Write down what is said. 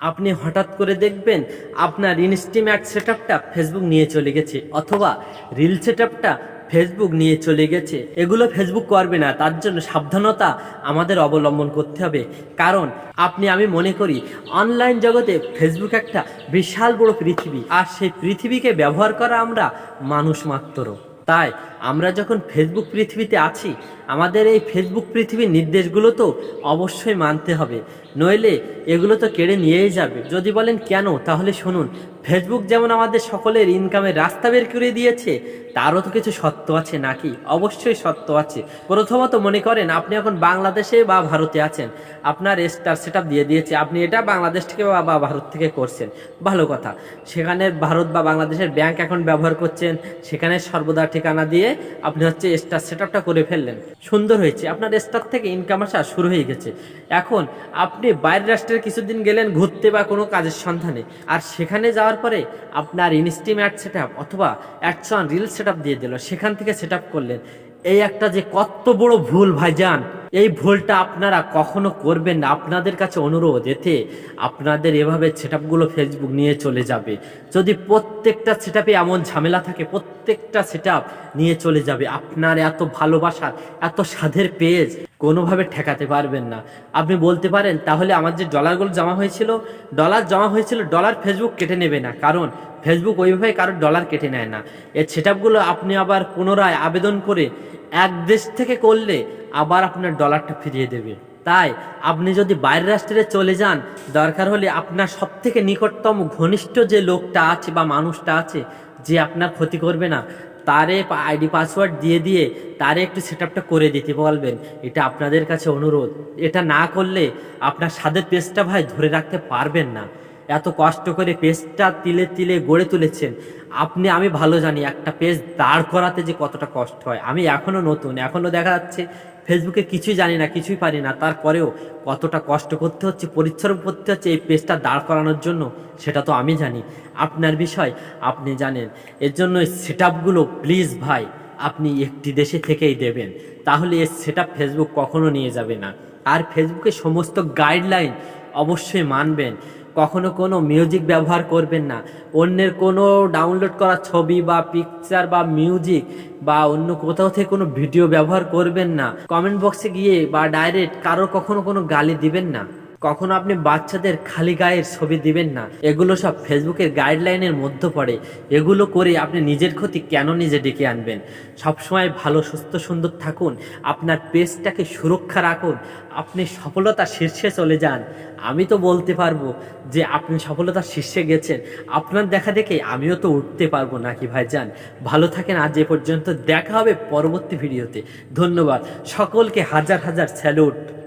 আপনি হঠাৎ করে দেখবেন আপনার ইনস্টিম্যাট সেট আপটা ফেসবুক নিয়ে চলে গেছে, অথবা রিল সেট ফেসবুক নিয়ে চলে গেছে। এগুলো ফেসবুক করবে না, তার জন্য সাবধানতা আমাদের অবলম্বন করতে হবে। কারণ আপনি, আমি মনে করি অনলাইন জগতে ফেসবুক একটা বিশাল বড় পৃথিবী, আর সেই পৃথিবীকে ব্যবহার করা আমরা মানুষ মাত্র। তাই আমরা যখন ফেসবুক পৃথিবীতে আছি, আমাদের এই ফেসবুক পৃথিবীর নির্দেশগুলো তো অবশ্যই মানতে হবে। নইলে এগুলো তো কেড়ে নিয়েই যাবে। যদি বলেন কেন, তাহলে শুনুন। ফেসবুক যেমন আমাদের সকলের ইনকামের রাস্তা বের করে দিয়েছে, তারও তো কিছু সত্য আছে নাকি? অবশ্যই সত্য আছে। প্রথমত মনে করেন, আপনি এখন বাংলাদেশে বা ভারতে আছেন, আপনার স্টার সেট দিয়ে দিয়েছে, আপনি এটা বাংলাদেশ থেকে বা ভারত থেকে করছেন। ভালো কথা। সেখানে ভারত বা বাংলাদেশের ব্যাংক অ্যাকাউন্ট ব্যবহার করছেন, সেখানে সর্বদা ঠিকানা দিয়ে আপনি হচ্ছে স্টার সেট করে ফেললেন। সুন্দর হয়েছে। আপনার স্টার থেকে ইনকাম আসা শুরু হয়ে গেছে। এখন আপনি বাইরের রাষ্ট্রের কিছুদিন গেলেন, ঘুরতে বা কোনো কাজের সন্ধানে। আর সেখানে যাওয়ার পরে আপনার ইনস্টিম অ্যাড সেট অথবা অ্যাডসন রিল সেট দিয়ে দিল। সেখান থেকে সেট করলেন। এই একটা যে কত বড় ভুল, ভাইজান! এই ভুলটা আপনারা কখনো করবেন না। আপনাদের কাছে অনুরোধ, এতে আপনাদের এভাবে সেট ফেসবুক নিয়ে চলে যাবে। যদি প্রত্যেকটা সেট এমন ঝামেলা থাকে, প্রত্যেকটা সেট নিয়ে চলে যাবে। আপনার এত ভালোবাসার, এত স্বাদের পেজ কোনোভাবে ঠেকাতে পারবেন না। আপনি বলতে পারেন, তাহলে আমার যে ডলারগুলো জমা হয়েছিল ডলার জমা হয়েছিল ডলার ফেসবুক কেটে নেবে না। কারণ ফেসবুক ওইভাবে কারোর ডলার কেটে নেয় না। এর সেট আপনি আবার পুনরায় আবেদন করে এক দেশ থেকে করলে আবার আপনার ডলারটা ফিরিয়ে দেবে। তাই আপনি যদি বাইরের রাষ্ট্রে চলে যান, দরকার হলে আপনার সব থেকে নিকটতম ঘনিষ্ঠ যে লোকটা আছে বা মানুষটা আছে, যে আপনার ক্ষতি করবে না, তারে আইডি পাসওয়ার্ড দিয়ে দিয়ে তারে একটু সেট করে দিতে বলবেন। এটা আপনাদের কাছে অনুরোধ। এটা না করলে আপনার স্বাদের পেজটা ভাই ধরে রাখতে পারবেন না। এত কষ্ট করে পেজটা তিলে তিলে গড়ে তুলেছেন। আপনি, আমি ভালো জানি, একটা পেজ দাঁড় করাতে যে কতটা কষ্ট হয়। আমি এখনও নতুন এখনও দেখা যাচ্ছে ফেসবুকে কিছুই জানি না, কিছুই পারি না। তারপরেও কতটা কষ্ট করতে হচ্ছে, পরিশ্রম করতে হচ্ছে এই পেজটা দাঁড় করানোর জন্য, সেটা তো আমি জানি। আপনার বিষয়, আপনি জানেন। এর জন্য সেট আপগুলো প্লিজ ভাই, আপনি একটি দেশে থেকেই দেবেন। তাহলে এই সেট ফেসবুক কখনো নিয়ে যাবে না। আর ফেসবুকের সমস্ত গাইডলাইন অবশ্যই মানবেন। কখনো কোনো মিউজিক ব্যবহার করবেন না। অন্যের কোনো ডাউনলোড করা ছবি বা পিকচার বা মিউজিক বা অন্য কোথাও থেকে কোনো ভিডিও ব্যবহার করবেন না। কমেন্ট বক্সে গিয়ে বা ডাইরেক্ট কারও কখনো কোনো গালি দিবেন না। কখনো আপনি বাচ্চাদের খালি গায়ের ছবি দিবেন না। এগুলো সব ফেসবুকের গাইডলাইনের মধ্যে পড়ে। এগুলো করে আপনি নিজের ক্ষতি কেন নিজে ডেকে আনবেন? সবসময় ভালো, সুস্থ, সুন্দর থাকুন। আপনার পেজটাকে সুরক্ষা রাখুন। আপনি সফলতা শীর্ষে চলে যান। আমি তো বলতে পারব যে আপনি সফলতার শীর্ষে গেছেন। আপনার দেখা দেখে আমিও তো উঠতে পারব নাকি ভাইজান? ভালো থাকেন। আজ এ পর্যন্ত দেখা হবে পরবর্তী ভিডিওতে। ধন্যবাদ। সকলকে হাজার হাজার স্যালুট।